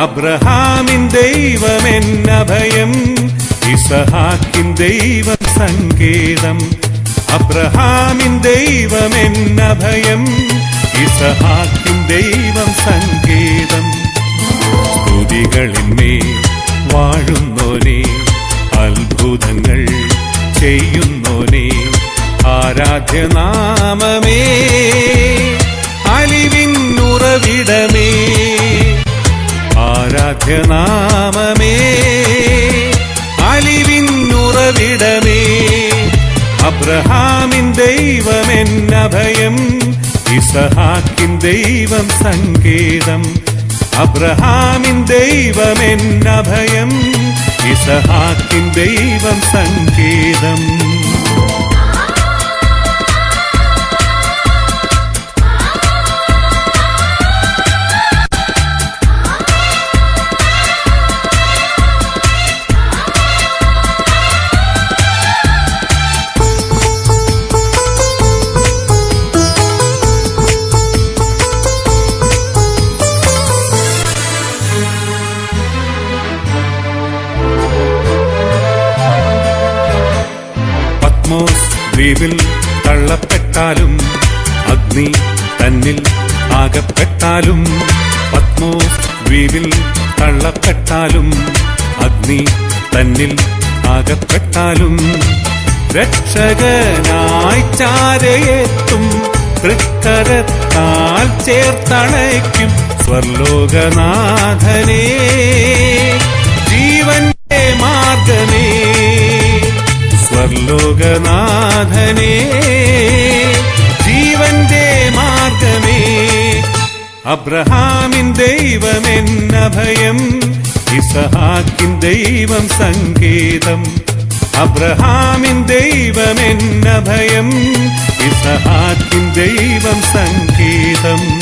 അബ്രഹാമിൻ ദൈവം ദൈവമെന്നഭയം ഇസഹാക്കിൻ ദൈവം സങ്കേതം. അബ്രഹാമിൻ ദൈവം ദൈവമെന്നഭയം ഇസഹാക്കിൻ ദൈവം സങ്കേതം. സ്തുതികളിന്മേ വാഴുന്നോനെ അത്ഭുതങ്ങൾ ചെയ്യുന്നോനെ ആരാധ്യനാമമേ. ആരാധ്യനാമമേ അലിവിന്നുറവിടമേ അബ്രഹാമിൻ ദൈവമെന്നഭയം ഇസഹാക്കിൻ ദൈവം സങ്കേതം. അബ്രഹാമിൻ ദൈവമെന്നഭയം ഇസഹാക്കിൻ ദൈവം സങ്കേതം. ദ്വീപിൽ തള്ളപ്പെട്ടാലും അഗ്നി തന്നിൽ ആകപ്പെട്ടാലും പത്മോ ദ്വീപിൽ തള്ളപ്പെട്ടാലും അഗ്നി തന്നിൽ ആകപ്പെട്ടാലും രക്ഷകനായി ചാരയെത്തും തൃക്കരത്താൽ ചേർത്തണയ്ക്കും സ്വർലോകനാഥനേ. സ്വർലോകനാഥനേ ജീവന്റെ മാർഗമേ. അബ്രഹാമിൻ ദൈവമെന്നഭയം ഇസഹാക്കിൻ ദൈവം സങ്കേതം. അബ്രഹാമിൻ ദൈവമെന്നഭയം ഇസഹാക്കിൻ ദൈവം സങ്കേതം.